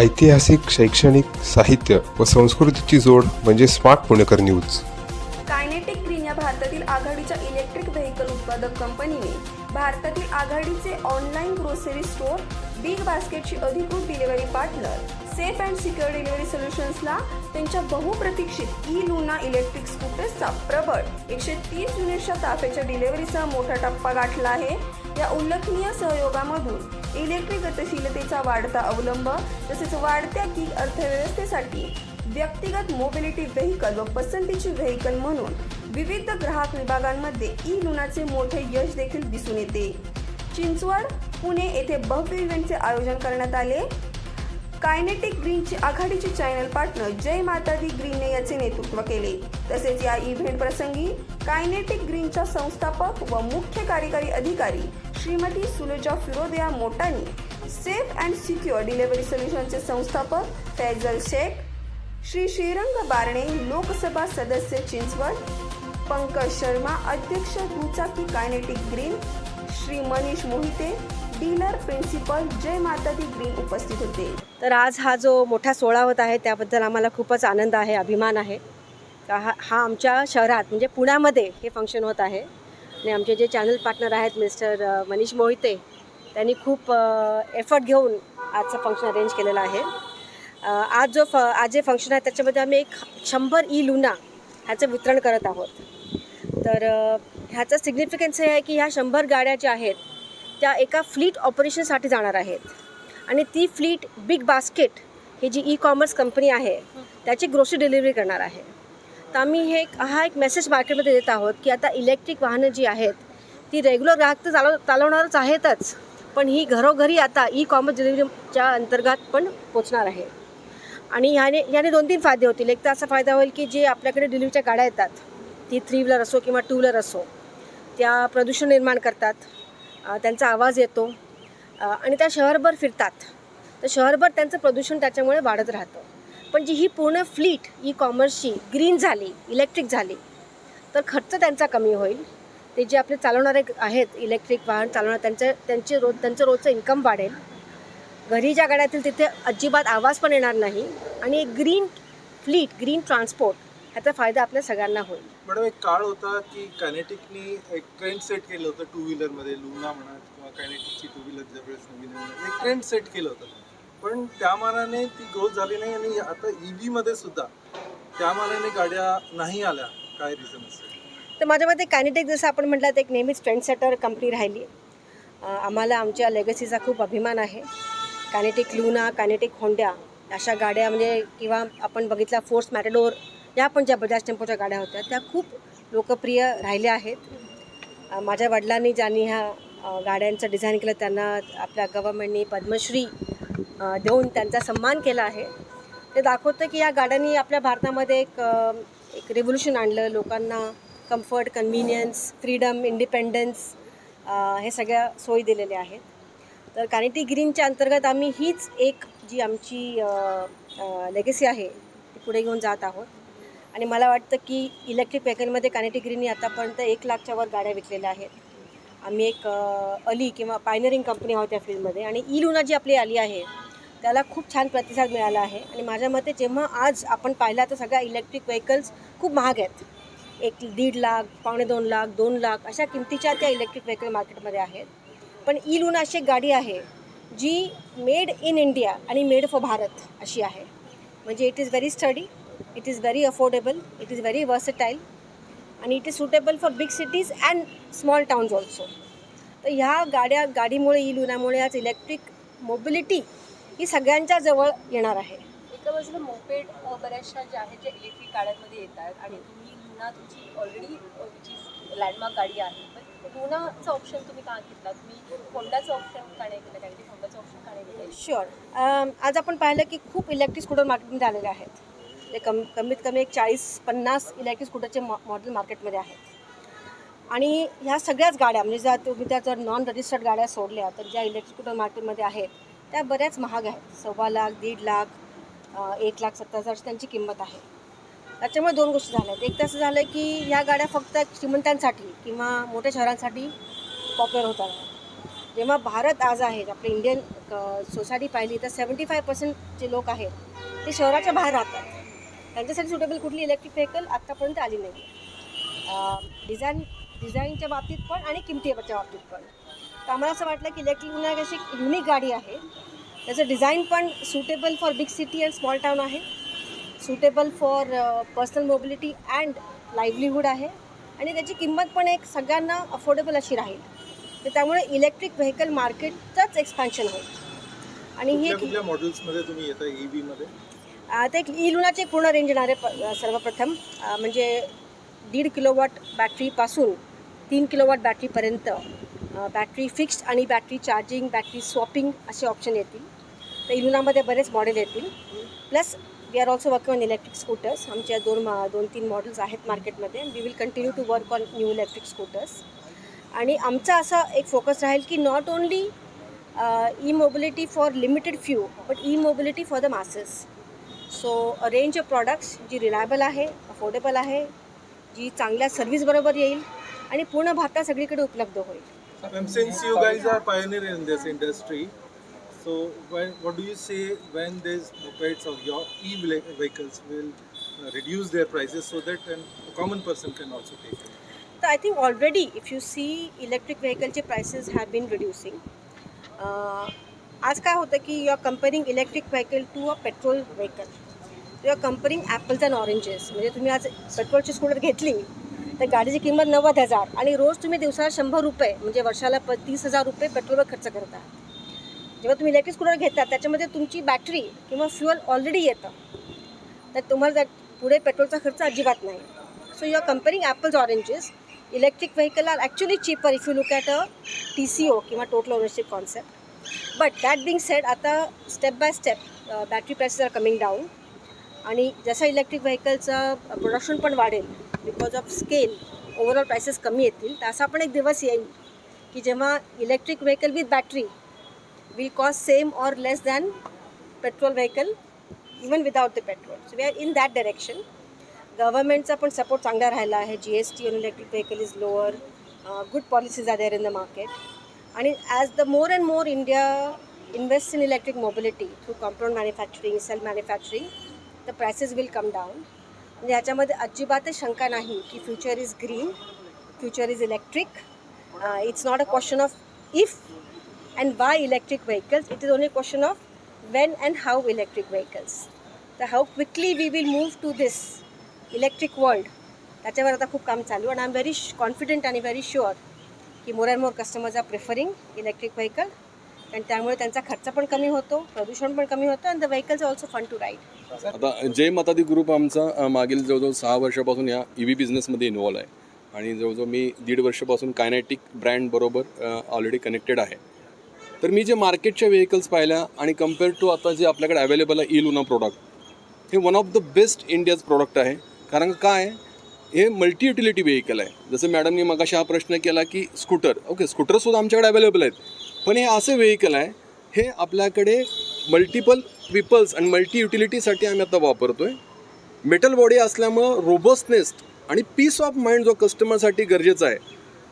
ऐतिहासिक शैक्षणिक साहित्य व संस्कृतीची जोड म्हणजे smart Punekar news. Kinetic green या भारतातील आघाडीच्या इलेक्ट्रिक व्हेकल उत्पादक कंपनीने भारतातील आघाडीचे ऑनलाईन ग्रोसरी स्टोअर बिग बास्केटची अधिकृत delivery partner safe and secure delivery सोल्युशन्सला त्यांच्या बहुप्रतीक्षित ई लुना इलेक्ट्रिक स्कूटर्सचा प्रबळ एकशे तीस युनिटच्या ताफ्याच्या डिलिव्हरीसह मोठा टप्पा गाठला आहे. या उल्लेखनीय सहयोगामधून इलेक्ट्रिक गतिशीलतेचा वाढता अवलंब तसेच वाढत्या की अर्थव्यवस्थेसाठी व्यक्तिगत मोबिलिटी व्हेकल व पसंतीची व्हेकल म्हणून विविध ग्राहक विभागांमध्ये ई लुनाचे मोठे यश देखील दिसून येते. चिंचवड पुणे येथे भव्य इव्हेंटचे आयोजन करण्यात आले. कायनेटिक ग्रीनची आघाडीचे चॅनल पार्टनर जय माता दी ग्रीनने याचे नेतृत्व केले. तसेच या इव्हेंट प्रसंगी कायनेटिक ग्रीनच्या संस्थापक व मुख्य कार्यकारी अधिकारी Shrimati Sulajja Firodia Motwani safe and secure delivery सोल्युशनचे संस्थापक फैजल शेख श्री श्रीरंग बारणे लोकसभा सदस्य चिंचवड पंकज शर्मा अध्यक्ष दुचाकी Kinetic green Shri Manish Mohite dealer principal Jai Mata Di green उपस्थित होते. तर आज हा जो मोठा सोहळा होत आहे त्याबद्दल आम्हाला खूपच आनंद आहे अभिमान आहे. का हा हा आमच्या शहरात म्हणजे पुण्यामध्ये हे फंक्शन होत आहे. आणि आमचे जे चॅनल पार्टनर आहेत मिस्टर मनीष मोहिते त्यांनी खूप एफर्ट घेऊन आजचं फंक्शन अरेंज केलेलं आहे. आज जो फ आज जे फंक्शन आहे त्याच्यामध्ये आम्ही एक शंभर ई लुना ह्याचं वितरण करत आहोत. तर ह्याचं सिग्निफिकन्स हे आहे की ह्या शंभर गाड्या ज्या आहेत त्या एका फ्लीट ऑपरेशनसाठी जाणार आहेत. आणि ती फ्लीट बिग बास्केट ही जी ई कॉमर्स कंपनी आहे त्याची ग्रोसरी डिलिव्हरी करणार आहे. तर आम्ही हे एक- हा एक मेसेज मार्केटमध्ये देत आहोत की आता इलेक्ट्रिक वाहनं जी आहेत ती रेग्युलर ग्राहक तर चालव चालवणारच आहेतच. पण ही घरोघरी आता ई कॉमर्स डिलिव्हरीच्या अंतर्गत पण पोचणार आहे. आणि ह्याने ह्याने दोन तीन फायदे होतील. एक तर असा फायदा होईल की जे आपल्याकडे डिलिव्हरीच्या गाड्या येतात ती थ्री व्हीलर असो किंवा टू व्हीलर असो त्या प्रदूषण निर्माण करतात त्यांचा आवाज येतो आणि त्या शहरभर फिरतात. तर शहरभर त्यांचं प्रदूषण त्याच्यामुळे वाढत राहतं. पण जी ही पूर्ण फ्लीट ई कॉमर्सची ग्रीन झाली इलेक्ट्रिक झाली तर खर्च त्यांचा कमी होईल. ते जे आपले चालवणारे आहेत इलेक्ट्रिक वाहन चालवणार त्यांचं त्यांचे रोज त्यांचं रोजचं इन्कम वाढेल. घरी ज्या गाड्यातील तिथे अजिबात आवाज पण येणार नाही आणि एक ग्रीन फ्लीट ग्रीन ट्रान्सपोर्ट ह्याचा फायदा आपल्या सगळ्यांना होईल. मॅडम एक काळ होता की कॅनेटिकनी एक ट्रेंड सेट केलं होतं टू व्हीलरमध्ये लुना म्हणा किंवा कॅनेटिकची टू व्हीलर ज्यावेळेस नवीन एक ट्रेंड सेट केलं होतं. पण त्या मानाने ती ग्रोथ झाली नाही आणि आता ई व्हीमध्ये सुद्धा त्या मानाने गाड्या नाही आल्या. काय रिझन असेल? तर माझ्या मते कायनेटिक जसं आपण म्हटलं तर एक नेहमीच ट्रेंडसेटर कंपनी राहिली आम्हाला आमच्या लेगसीचा खूप अभिमान आहे. कायनेटिक लुना कायनेटिक होंड्या अशा गाड्या म्हणजे किंवा आपण बघितल्या फोर्स मॅटेडोर या पण ज्या बजाज टेम्पोच्या गाड्या होत्या त्या खूप लोकप्रिय राहिल्या आहेत. माझ्या वडिलांनी ज्यांनी ह्या गाड्यांचं डिझाईन केलं त्यांना आपल्या गव्हर्मेंटनी पद्मश्री देऊन त्यांचा सन्मान केला आहे. ते दाखवतं की या गाड्यांनी आपल्या भारतामध्ये एक एक रेव्होल्युशन आणलं. लोकांना कम्फर्ट कन्व्हिनियन्स फ्रीडम इंडिपेंडन्स हे सगळ्या सोयी दिलेल्या आहेत. तर कानिटी ग्रीनच्या अंतर्गत आम्ही हीच एक जी आमची लेगेसी आहे ती पुढे घेऊन जात आहोत. आणि मला वाटतं की इलेक्ट्रिक व्हेकलमध्ये कानिटी ग्रीननी आतापर्यंत एक लाखच्या वर गाड्या विकलेल्या आहेत. आम्ही एक अली किंवा पायनरिंग कंपनी आहोत त्या फील्डमध्ये आणि ई लुना जी आपली आली आहे त्याला खूप छान प्रतिसाद मिळाला आहे. आणि माझ्या मते जेव्हा आज आपण पाहिला तर सगळ्या इलेक्ट्रिक व्हेकल्स खूप महाग आहेत. एक दीड लाख पावणे दोन लाख दोन लाख अशा किमतीच्या त्या इलेक्ट्रिक व्हेकल मार्केटमध्ये आहेत. पण ई लुना अशी एक गाडी आहे जी मेड इन इंडिया आणि मेड फॉर भारत अशी आहे. म्हणजे it is very sturdy it is very affordable it is very versatile आणि it is suitable for big cities and small towns also तर ह्या गाड्या गाडीमुळे ई लुनामुळे आज इलेक्ट्रिक मोबिलिटी ही सगळ्यांच्या जवळ येणार आहे. एका बाजूला मोपेड बऱ्याचशा ज्या आहेत ज्या इलेक्ट्रिक गाड्यांमध्ये येतात आणि तुम्ही लुना तुमची ऑलरेडी जी लँडमार्क गाडी आहे. पण लुनाचं ऑप्शन तुम्ही का घेतला? तुम्ही होंडाचं ऑप्शन का नाही केलं कारण की होंडाचं ऑप्शन का नाही घेतलं? शुअर आज आपण पाहिलं की खूप इलेक्ट्रिक स्कूटर मार्केटमध्ये आलेले आहेत. ते कम कमीत कमी एक चाळीस पन्नास इलेक्ट्रिक स्कूटरचे मॉ मॉडेल मार्केटमध्ये आहेत. आणि ह्या सगळ्याच गाड्या म्हणजे ज्या तुम्ही त्या जर नॉन रजिस्टर्ड गाड्या सोडल्या तर ज्या इलेक्ट्रिक स्कूटर मार्केटमध्ये आहेत त्या बऱ्याच महाग आहेत. सव्वा लाख दीड लाख एक लाख सत्तर हजार त्यांची किंमत आहे. त्याच्यामुळे दोन गोष्टी झाल्या. आहेत एक तर असं झालं की ह्या गाड्या फक्त श्रीमंतांसाठी किंवा मोठ्या शहरांसाठी पॉप्युलर होतात. जेव्हा भारत आज आहे आपली इंडियन सोसायटी पाहिली तर सेवन्टी फाय पर्सेंट जे लोक आहेत ते शहराच्या बाहेर राहतात. त्यांच्यासाठी सुटेबल कुठली इलेक्ट्रिक व्हेकल आत्तापर्यंत आली नाही डिझाईन डिझाईनच्या बाबतीत पण आणि किमतीच्या बाबतीत पण. तर आम्हाला असं वाटलं की इलेक्ट्रिक लुना एक अशी युनिक गाडी आहे. त्याचं डिझाईन पण suitable for big city and small town आहे. Suitable for personal mobility and livelihood आहे. आणि त्याची किंमत पण एक सगळ्यांना अफोर्डेबल अशी राहील. तर त्यामुळे इलेक्ट्रिक व्हेकल मार्केटचंच एक्सपान्शन होईल. आणि ही मॉडेल्समध्ये तुम्ही येता ई मध्ये? आता एक ई लुनाची एक पूर्ण रेंज येणार आहे प- सर्वप्रथम. म्हणजे दीड किलोवॉट बॅटरीपासून तीन किलोवॉट बॅटरीपर्यंत बॅटरी फिक्स्ड आणि बॅटरी चार्जिंग बॅटरी स्वॉपिंग असे ऑप्शन येतील. तर इलुनामध्ये बरेच मॉडेल येतील. Plus we are also working on electric scooters आमच्या दोन मा दोन तीन मॉडेल्स आहेत मार्केटमध्ये we will continue to work on new electric scooters आणि आमचा असा एक फोकस राहील की not only e mobility for limited few but e mobility for the masses so a range of products G reliable आहे affordable आहे जी चांगल्या सर्व्हिसबरोबर येईल आणि पूर्ण भारतात सगळीकडे उपलब्ध होईल. Ma'am, since you guys are pioneer in this industry, so when, what do you say when these mopeds or your e-vehicles will uh, reduce their prices so that an, a common person can also take it? तर I think already if you see electric व्हेकलचे prices have bin reducing आज काय होतं की you are comparing electric vehicle to a petrol vehicle you are comparing apples and oranges म्हणजे तुम्ही आज पेट्रोलची scooter घेतली तर गाडीची किंमत नव्वद हजार. आणि रोज तुम्ही दिवसाला शंभर रुपये म्हणजे वर्षाला प तीस हजार रुपये पेट्रोलवर खर्च करता. जेव्हा तुम्ही इलेक्ट्रिक स्कूटर घेता त्याच्यामध्ये तुमची बॅटरी किंवा फ्युअल ऑलरेडी येतं. तर तुम्हाला पुढे पेट्रोलचा खर्च अजिबात नाही. So you are comparing apples oranges electric vehicle are actually cheaper if you look at a T C O किंवा total ownership concept but that being said आता step by step battery prices are coming down आणि जसं electric व्हेकलचं production पण वाढेल because of scale overall prices कमी येतील. तर असा पण एक दिवस येईल की जेव्हा electric vehicle with battery will cost same or less than petrol vehicle even without the petrol so we are in that direction गव्हर्नमेंटचा पण सपोर्ट चांगला राहिला आहे. G S T on electric vehicle is lower good policies are there in the market आणि as the more and more India invest in electric mobility through compound manufacturing self manufacturing the prices will come down म्हणजे ह्याच्यामध्ये अजिबातच शंका नाही की future is green future is electric it's not a question of if and why electric vehicles it is only question of when when and how electric vehicles. तर how quickly we will move to this electric world त्याच्यावर आता खूप काम चालू आणि I am very confident आणि very sure की more and more customers are preferring electric vehicle आणि त्यामुळे त्यांचा खर्च पण कमी होतो प्रदूषण पण कमी होतं आणि the vehicles also fun to ride आता जय मतादी ग्रुप आमचा मागील जवळजवळ सहा वर्षापासून या ई व्ही बिझनेसमध्ये इन्व्हॉल्व आहे. आणि जवळजवळ मी दीड वर्षापासून कायनेटिक ब्रँडबरोबर ऑलरेडी कनेक्टेड आहे. तर मी जे मार्केटच्या व्हेकल्स पाहिल्या आणि कंपेअर टू आता जे आपल्याकडे अवेलेबल आहे ई लुना प्रोडक्ट हे one of the best India's product आहे. कारण काय? हे मल्टी युटिलिटी व्हेकल आहे. जसं मॅडमनी मगाशी हा प्रश्न केला की स्कूटर ओके स्कूटरसुद्धा आमच्याकडे अवेलेबल आहेत. पण हे असं व्हेकल आहे हे आपल्याकडे मल्टिपल पीपल्स आणि मल्टी युटिलिटीसाठी आम्ही आता वापरतो आहे मेटल बॉडी असल्यामुळं रोबस्टनेस आणि पीस ऑफ माइंड जो कस्टमरसाठी गरजेचा आहे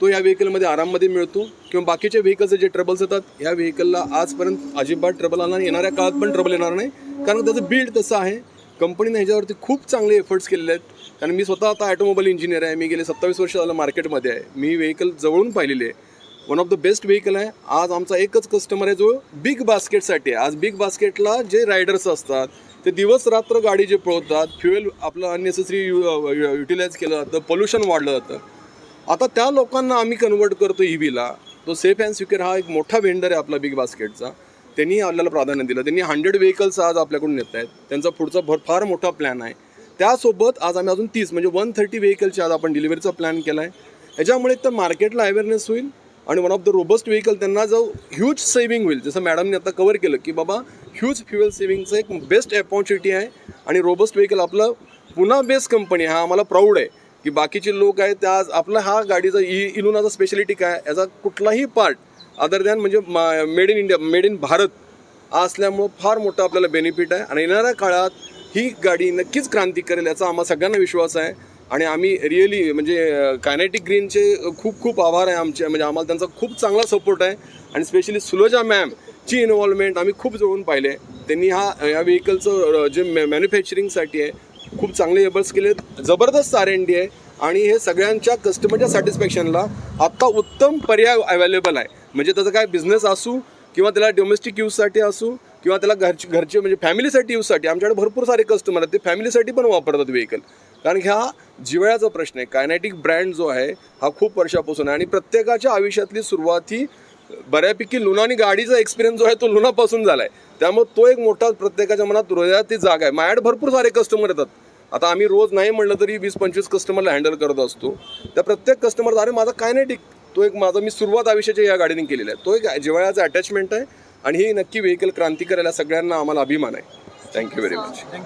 तो या व्हेकलमध्ये आराममध्ये मिळतो. किंवा बाकीचे व्हेकलचे जे ट्रबल्स येतात या व्हेकलला आजपर्यंत अजिबात ट्रबल आला नाही. येणाऱ्या काळात पण ट्रबल येणार नाही. कारण त्याचं बिल्ड तसं आहे. कंपनीने ह्याच्यावरती खूप चांगले एफर्ट्स केलेले आहेत. कारण मी स्वतः आता ॲटोमोबाईल इंजिनियर आहे. मी गेले सत्तावीस वर्ष झालं मार्केटमध्ये आहे. मी व्हेकल जवळून पाहिलेले आहे. One of the best vehicle आहे. आज आमचा एकच कस्टमर आहे जो बिग बास्केटसाठी आहे. आज बिग बास्केटला जे रायडर्स असतात ते दिवस रात्र गाडी जे पळवतात फ्युएल आपलं अननेसेसरी यु युटिलाइज केलं जातं पोल्युशन वाढलं जातं. आता त्या लोकांना आम्ही कन्वर्ट करतो ई व्हीला तो सेफ अँड सिक्युअर हा एक मोठा वेंडर आहे आपला बिग बास्केटचा त्यांनी आपल्याला प्राधान्य दिलं. त्यांनी हंड्रेड व्हेकल्स आज आपल्याकडून नेत आहेत. त्यांचा पुढचा भर फार मोठा प्लॅन आहे. त्यासोबत आज आम्ही अजून तीस म्हणजे वन थर्टी व्हेकलची आज आपण डिलिव्हरीचा प्लॅन केला आहे ह्याच्यामुळे तर मार्केटला अवेअरनेस होईल. आणि one of the robust vehicle त्यांना जो ह्यूज सेविंग होईल जसं मॅडमने आता कवर केलं की बाबा ह्यूज फ्युएल सेव्हिंगचं एक बेस्ट अपॉर्च्युनिटी आहे. आणि रोबस्ट व्हेकल आपलं पुन्हा बेस्ट कंपनी हा आम्हाला प्राऊड आहे की बाकीचे लोक आहेत त्या आज आपला हा गाडीचा इ इलुनाचा स्पेशालिटी काय? याचा कुठलाही पार्ट अदर दॅन म्हणजे made in India made in Bharat असल्यामुळं फार मोठा आपल्याला बेनिफिट आहे. आणि येणाऱ्या काळात ही गाडी नक्कीच क्रांती करेल याचा आम्हा सगळ्यांना विश्वास आहे. आणि आम्ही रिअली म्हणजे कायनेटिक ग्रीनचे खूप खूप आभार आहे आमचे म्हणजे आम्हाला त्यांचा खूप चांगला सपोर्ट आहे. आणि स्पेशली सुलोजा मॅम ची इन्व्हॉल्वमेंट आम्ही खूप जवळून पाहिले. त्यांनी हा या व्हेकलचं जे मॅ मॅन्युफॅक्चरिंगसाठी आहे खूप चांगले एबल्स केले. जबरदस्त आर एन डी आहे. आणि हे सगळ्यांच्या कस्टमरच्या सॅटिस्फॅक्शनला आत्ता उत्तम पर्याय अवेलेबल आहे. म्हणजे त्याचा काय बिझनेस असू किंवा त्याला डोमेस्टिक यूजसाठी असू किंवा त्याला घरचे घरचे म्हणजे फॅमिलीसाठी यूजसाठी आमच्याकडे भरपूर सारे कस्टमर आहेत. ते फॅमिलीसाठी पण वापरतात व्हेकल कारण ह्या जिव्हाळ्याचा प्रश्न आहे. कायनेटिक ब्रँड जो आहे हा खूप वर्षापासून आहे. आणि प्रत्येकाच्या आयुष्यातली सुरुवात ही बऱ्यापैकी लुना आणि गाडीचा एक्सपिरियन्स जो आहे तो लुनापासून झाला आहे त्यामुळे तो एक मोठा प्रत्येकाच्या मनात हृदयात ती जागा आहे. माझ्याकडे भरपूर सारे कस्टमर येतात. आता आम्ही रोज नाही म्हणलं तरी वीस पंचवीस कस्टमरला हँडल करत असतो. त्या प्रत्येक कस्टमर अरे माझा कायनेटिक तो एक माझा मी सुरुवात आयुष्याच्या या गाडीने केलेला आहे. तो एक जिव्हाळ्याचा अटॅचमेंट आहे. आणि ही नक्की व्हेकल क्रांती करायला सगळ्यांना आम्हाला अभिमान आहे. Thank you very much